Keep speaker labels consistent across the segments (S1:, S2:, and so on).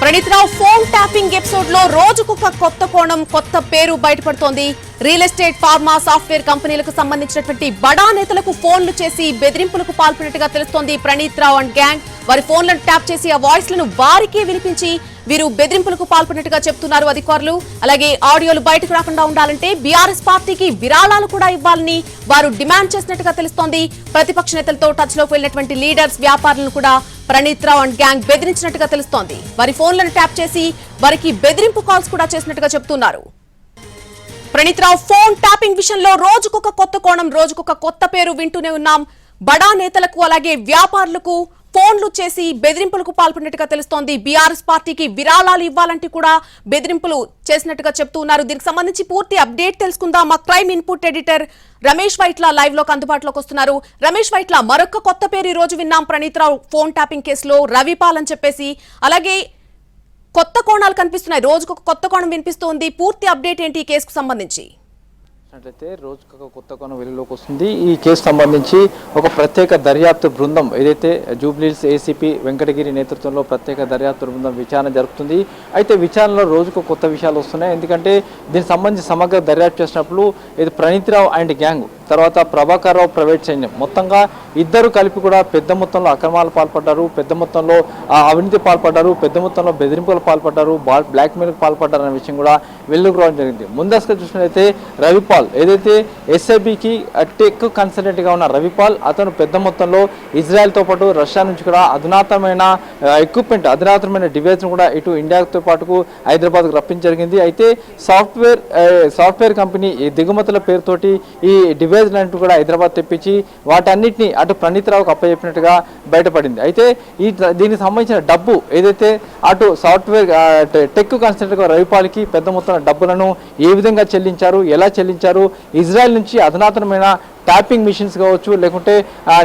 S1: ప్రణీత్ రావు phone tapping ఎపిసోడ్లో రోజుకొక కొత్త కోణం కొత్త పేరు బయటపడుతోంది. రియల్ ఎస్టేట్ ఫార్మా సాఫ్ట్వేర్ కంపెనీలకు సంబంధించినటువంటి బడా నేతలకు ఫోన్లు చేసి బెదిరింపులకు పాల్పడినట్టుగా తెలుస్తోంది ప్రణీత్ రావు అండ్ గ్యాంగ్. వారి ఫోన్లను ట్యాప్ చేసి ఆ వాయిస్లను వారికే వినిపించి వీరు బెదిరింపులకు పాల్పడినట్టుగా చెప్తున్నారు అధికారులు. అలాగే ఆడియోలు బయటకు రాకుండా ఉండాలంటే బీఆర్ఎస్ పార్టీకి విరాళాలు కూడా ఇవ్వాలని వారు డిమాండ్ చేసినట్టుగా తెలుస్తోంది. ప్రతిపక్ష నేతలతో టచ్లోకి వెళ్ళినటువంటి లీడర్స్ వ్యాపారులను కూడా ప్రణీత్ రావు అండ్ గ్యాంగ్ బెదిరించినట్టుగా తెలుస్తోంది. వారి ఫోన్లను ట్యాప్ చేసి వారికి బెదిరింపు కాల్స్ కూడా చేసినట్టుగా చెప్తున్నారు. ప్రణీత్ రావు ఫోన్ ట్యాపింగ్ విషయంలో రోజుకొక కొత్త కోణం రోజుకొక కొత్త పేరు వింటూనే ఉన్నాం. బడా నేతలకు అలాగే వ్యాపారులకు ఫోన్లు చేసి బెదిరింపులకు పాల్పడినట్టుగా తెలుస్తోంది. బీఆర్ఎస్ పార్టీకి విరాళాలు ఇవ్వాలంటే కూడా బెదిరింపులు చేసినట్టుగా చెప్తూ ఉన్నారు. దీనికి సంబంధించి పూర్తి అప్డేట్ తెలుసుకుందాం. మా crime input editor Ramesh Vaitla లైవ్లోకి అందుబాటులోకి వస్తున్నారు. రమేష్ వైట్ల మరొక కొత్త పేరు ఈ రోజు విన్నాం. ప్రణీత్రావు ఫోన్ ట్యాపింగ్ కేసులో రవిపాల్ అని చెప్పేసి. అలాగే కొత్త కోణాలు కనిపిస్తున్నాయి. రోజుకు కొత్త కోణం వినిపిస్తోంది. పూర్తి అప్డేట్ ఏంటి ఈ కేసుకు సంబంధించి?
S2: చూసినట్లయితే రోజుకొక ఒక కొత్త కోణం వెలుగులోకి వస్తుంది. ఈ కేసు సంబంధించి ఒక ప్రత్యేక దర్యాప్తు బృందం ఏదైతే జూబ్లీల్స్ ఏసీపీ వెంకటగిరి నేతృత్వంలో ప్రత్యేక దర్యాప్తు బృందం విచారణ జరుపుతుంది. అయితే విచారణలో రోజుకు కొత్త విషయాలు వస్తున్నాయి. ఎందుకంటే దీనికి సంబంధించి సమగ్ర దర్యాప్తు చేసినప్పుడు ఇది ప్రణీతిరావు అండ్ గ్యాంగ్ తర్వాత ప్రభాకర్ రావు ప్రైవేట్ సైన్యం. మొత్తంగా ఇద్దరు కలిపి కూడా పెద్ద మొత్తంలో అక్రమాలు పాల్పడ్డారు పెద్ద మొత్తంలో అవినీతి పాల్పడ్డారు పెద్ద మొత్తంలో బెదిరింపులు పాల్పడ్డారు బ్లాక్మెయిల్కి పాల్పడ్డారు అనే విషయం కూడా వెలుగుకు రావడం జరిగింది. ముందస్తుగా చూసినట్లయితే రవిపాల్ ఏదైతే ఎస్ఐబికి టెక్ కన్సల్టెంట్గా ఉన్న రవిపాల్ అతను పెద్ద మొత్తంలో ఇజ్రాయెల్తో పాటు రష్యా నుంచి కూడా అధునాతనమైన ఎక్విప్మెంట్ అధునాతనమైన డివైస్ను కూడా ఇటు ఇండియాతో పాటుకు హైదరాబాద్కు రప్పించడం జరిగింది. అయితే సాఫ్ట్వేర్ సాఫ్ట్వేర్ కంపెనీ ఈ దిగుమతుల పేరుతోటి ఈ డివైస్ లాంటివి కూడా హైదరాబాద్ తెప్పించి వాటన్నిటిని అటు ప్రణీత్రావుకు అప్పచెప్పినట్టుగా బయటపడింది. అయితే ఈ దీనికి సంబంధించిన డబ్బు ఏదైతే అటు సాఫ్ట్వేర్ టెక్ కన్సల్టెంట్గా రవిపాల్కి పెద్ద మొత్తంలో డబ్బులను ఏ విధంగా చెల్లించారు ఎలా చెల్లించారు ఇజ్రాయెల్ నుంచి అధునాతనమైన ట్యాపింగ్ మిషన్స్ కావచ్చు లేకుంటే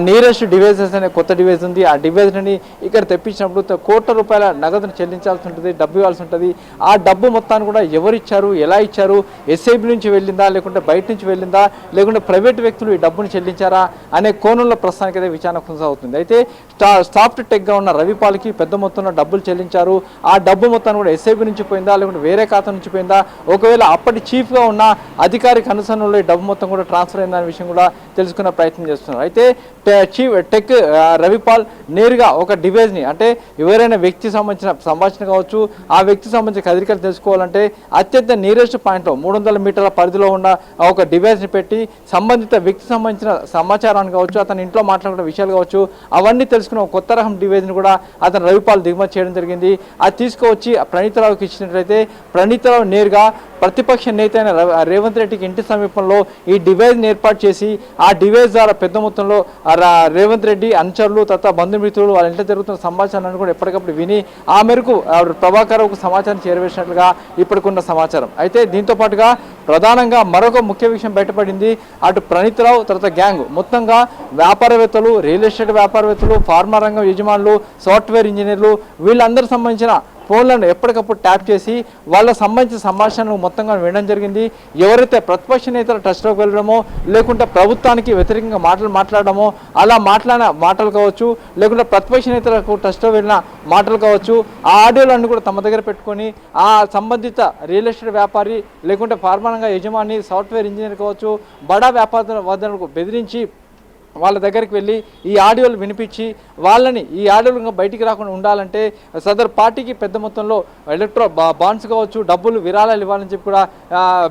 S2: నియరెస్ట్ డివైజెస్ అనే కొత్త డివైజ్ ఉంది. ఆ డివైజ్ని ఇక్కడ తెప్పించినప్పుడు కోట్ల రూపాయల నగదును చెల్లించాల్సి ఉంటుంది డబ్బు ఇవ్వాల్సి ఉంటుంది. ఆ డబ్బు మొత్తాన్ని కూడా ఎవరు ఇచ్చారు ఎలా ఇచ్చారు ఎస్ఐబి నుంచి వెళ్ళిందా లేకుంటే బయట నుంచి వెళ్ళిందా లేకుంటే ప్రైవేట్ వ్యక్తులు ఈ డబ్బును చెల్లించారా అనే కోణంలో ప్రస్తుతానికి అయితే విచారణ కొనసాగుతుంది. అయితే స్టా సాఫ్ట్ టెక్గా ఉన్న రవిపాల్కి పెద్ద మొత్తంలో డబ్బులు చెల్లించారు. ఆ డబ్బు మొత్తాన్ని కూడా ఎస్ఐబి నుంచి పోయిందా లేకుంటే వేరే ఖాతా నుంచి పోయిందా? ఒకవేళ అప్పటి చీఫ్గా ఉన్న అధికారిక అనుసరణలో ఈ డబ్బు మొత్తం కూడా ట్రాన్స్ఫర్ అయిందనే విషయం కూడా తెలుసుకునే ప్రయత్నం చేస్తున్నారు. అయితే చీఫ్ టెక్ రవిపాల్ నేరుగా ఒక డివైజ్ని అంటే ఎవరైనా వ్యక్తి సంబంధించిన సంభాషణ కావచ్చు ఆ వ్యక్తి సంబంధించిన కదలికలు తెలుసుకోవాలంటే అత్యంత నియరెస్ట్ పాయింట్లో మూడు వందల మీటర్ల పరిధిలో ఉన్న ఒక డివైస్ని పెట్టి సంబంధిత వ్యక్తి సంబంధించిన సమాచారాన్ని కావచ్చు అతని ఇంట్లో మాట్లాడుకున్న విషయాలు కావచ్చు అవన్నీ తెలుసుకున్న కొత్త రకం డివైజ్ని కూడా అతను రవిపాల్ దిగుమతి చేయడం జరిగింది. అది తీసుకువచ్చి ప్రణీతరావుకి ఇచ్చినట్లయితే ప్రణీతరావు నేరుగా ప్రతిపక్ష నేత అయిన రేవంత్ రెడ్డికి ఇంటి సమీపంలో ఈ డివైస్ని ఏర్పాటు చేసి ఆ డివైజ్ ద్వారా పెద్ద మొత్తంలో రేవంత్ రెడ్డి అనుచరులు తర్వాత బంధుమిత్రులు వాళ్ళ ఇంట్లో జరుగుతున్న సమాచారాన్ని కూడా ఎప్పటికప్పుడు విని ఆ మేరకు ప్రభాకర్ ప్రభాకర్కు సమాచారం చేరవేసినట్లుగా ఇప్పటికున్న సమాచారం. అయితే దీంతో పాటుగా ప్రధానంగా మరొక ముఖ్య విషయం బయటపడింది. అటు ప్రణీత్ రావు తర్వాత గ్యాంగ్. మొత్తంగా వ్యాపారవేత్తలు రియల్ ఎస్టేట్ వ్యాపారవేత్తలు ఫార్మా రంగం యజమానులు సాఫ్ట్వేర్ ఇంజనీర్లు వీళ్ళందరూ సంబంధించిన ఫోన్లను ఎప్పటికప్పుడు ట్యాప్ చేసి వాళ్ళ సంబంధించిన సంభాషణలు మొత్తంగా వినడం జరిగింది. ఎవరైతే ప్రతిపక్ష నేతల ట్రస్ట్లోకి వెళ్ళడమో లేకుంటే ప్రభుత్వానికి వ్యతిరేకంగా మాటలు మాట్లాడడమో అలా మాట్లాడిన మాటలు కావచ్చు లేకుంటే ప్రతిపక్ష నేతలకు ట్రస్ట్లో వెళ్ళిన మాటలు కావచ్చు ఆ ఆడియోలన్నీ కూడా తమ దగ్గర పెట్టుకొని ఆ సంబంధిత రియల్ ఎస్టేట్ వ్యాపారి లేకుంటే ఫార్మానంగా యజమాని సాఫ్ట్వేర్ ఇంజనీర్ కావచ్చు బడా వ్యాపార వద్దకు బెదిరించి వాళ్ళ దగ్గరికి వెళ్ళి ఈ ఆడియోలు వినిపించి వాళ్ళని ఈ ఆడియోలు బయటికి రాకుండా ఉండాలంటే సదర్ పార్టీకి పెద్ద మొత్తంలో ఎలక్ట్రో బా బాండ్స్ కావచ్చు డబ్బులు విరాళాలు ఇవ్వాలని చెప్పి కూడా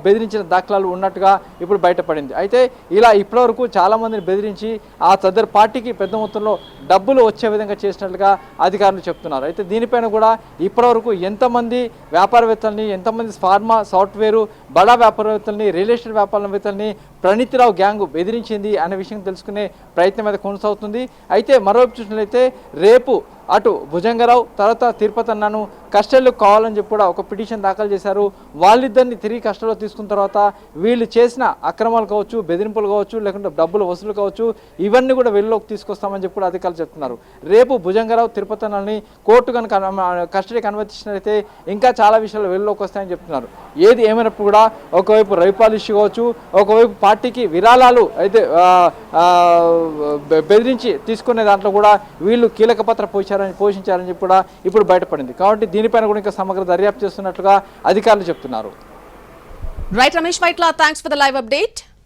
S2: బెదిరించిన దాఖలాలు ఉన్నట్టుగా ఇప్పుడు బయటపడింది. అయితే ఇలా ఇప్పటివరకు చాలామందిని బెదిరించి ఆ సదర్ పార్టీకి పెద్ద మొత్తంలో డబ్బులు వచ్చే విధంగా చేసినట్లుగా అధికారులు చెప్తున్నారు. అయితే దీనిపైన కూడా ఇప్పటివరకు ఎంతమంది వ్యాపారవేత్తల్ని ఎంతమంది ఫార్మా సాఫ్ట్వేరు బడా వ్యాపారవేత్తల్ని రియల్ ఎస్టేట్ వ్యాపారవేత్తల్ని ప్రణీతిరావు గ్యాంగ్ బెదిరించింది అనే విషయం తెలుసుకునే ప్రయత్నం అయితే కొనసాగుతుంది. అయితే మరోవైపు చూసినట్లయితే రేపు అటు భుజంగరావు తర్వాత తిరుపతి అన్నను కస్టడీలో కావాలని చెప్పి కూడా ఒక పిటిషన్ దాఖలు చేశారు. వాళ్ళిద్దరిని తిరిగి కస్టడీలో తీసుకున్న తర్వాత వీళ్ళు చేసిన అక్రమాలు కావచ్చు బెదిరింపులు కావచ్చు లేకుంటే డబ్బులు వసూలు కావచ్చు ఇవన్నీ కూడా వెళ్ళిలోకి తీసుకొస్తామని చెప్పి కూడా అధికారులు చెప్తున్నారు. రేపు భుజంగరావు తిరుపతి అన్నని కోర్టు కనుక కస్టడీకి అనుమతించినట్లయితే ఇంకా చాలా విషయాలు వెళ్ళిలోకి వస్తాయని చెప్తున్నారు. ఏది ఏమైనప్పుడు కూడా ఒకవైపు రైపాల్ ఇష్యూ కావచ్చు ఒకవైపు పార్టీకి విరాళాలు అయితే బెదిరించి తీసుకునే దాంట్లో కూడా వీళ్ళు కీలక పాత్ర పోషించారు పోషించారని పోషించారని చెప్పి కూడా ఇప్పుడు బయటపడింది. కాబట్టి దీనిపైన కూడా ఇంకా సమగ్ర దర్యాప్తు చేస్తున్నట్లుగా అధికారులు చెప్తున్నారు.
S1: Right Ramesh Vaitla thanks for the live update